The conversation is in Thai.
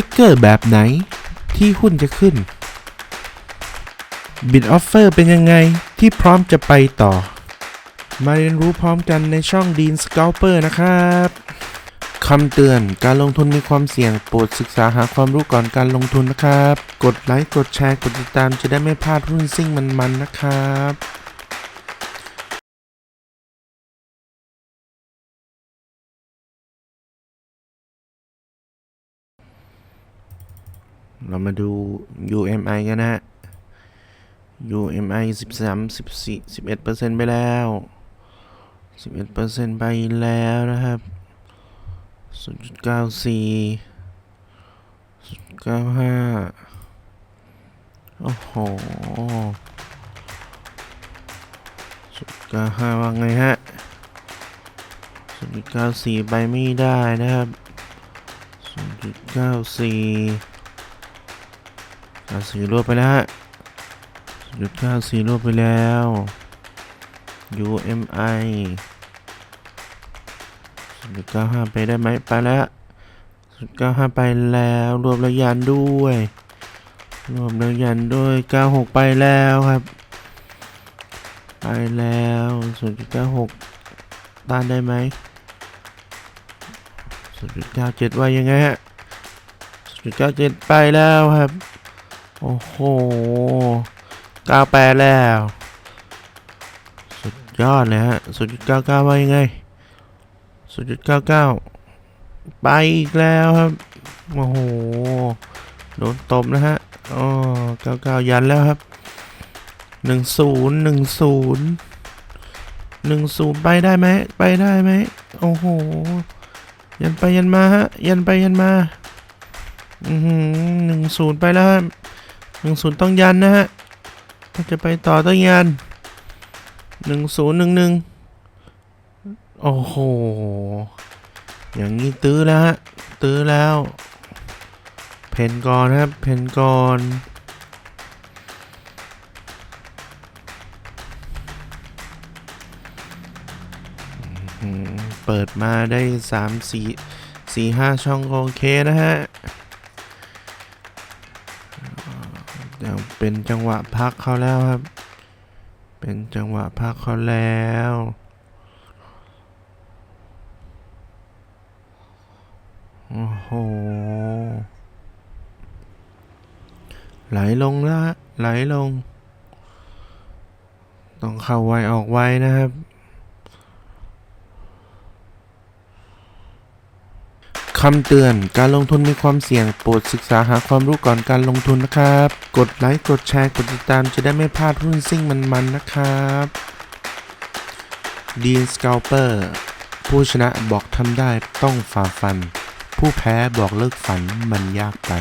ติ๊กเกอร์แบบไหน ที่หุ้นจะขึ้น บิดออฟเฟอร์เป็นยังไงที่พร้อมจะไปต่อ มาเรียนรู้พร้อมกันในช่อง Dean Scalper นะครับคำเตือนการลงทุนมีความเสี่ยงโปรดศึกษาหาความรู้ก่อนการลงทุนนะครับ กดไลค์ กดแชร์ กดติดตามจะได้ไม่พลาดหุ้นซิ่งมันๆนะครับ เรามาดู UMI กันนะฮะ UMI 13 14 11เปอร์เซ็นต์ไปแล้ว 11เปอร์เซ็นต์ไปแล้วนะครับ0.94 0.95 โอ้โห0.95ว่าไงฮะ0.94 ไปไม่ได้นะครับ0.94 94รวบไปแล้วฮะ0.94รวบไปแล้ว UMI 0.95ไปได้ไหมไปแล้ว0.95ไปแล้วรวมแล้วยันด้วยรวมแล้วยันด้วย96ไปแล้วครับ ไปแล้ว0.96ต้านได้ไหม0.97ว่ายังไงฮะ0.97ไปแล้วครับ โอ้โห98แล้ว สุดยอดเลยฮะ0.99ว่ายังไง0.99ไปอีกแล้วครับโอ้โหโดนตบนะฮะอ๋อ99ยันแล้วครับ10 10 10ไปได้ไหมไปได้ไหมโอ้โห ยันไปยันมาฮะ ยันไปยันมา อือหือหนึ่งศูนย์ไปแล้วครับ หนึ่งศูนย์ต้องยันนะฮะถ้าจะไปต่อต้องยันหนึ่งศูนย์หนึ่งหนึ่งโอ้โห อย่างนี้ตื้อแล้วฮะ ตื้อแล้ว เพนก่อนครับ เพนก่อนเปิดมาได้สามสี่สี่ห้าช่องก็โอเคนะฮะ เดี๋ยวเป็นจังหวะพักเขาแล้วครับ เป็นจังหวะพักเขาแล้วโอ้โหไหลลงแล้วฮะไหลลง ต้องเข้าไวออกไวนะครับ คำเตือนการลงทุนมีความเสี่ยงโปรดศึกษาหาความรู้ก่อนการลงทุนนะครับ กดไลค์กดแชร์กดติดตามจะได้ไม่พลาดหุ้นซิ่งมันๆนะครับดีนสเกลเปอร์ผู้ชนะบอกทำได้ต้องฝ่าฟัน ผู้แพ้บอกเลิกฝันมันยากไป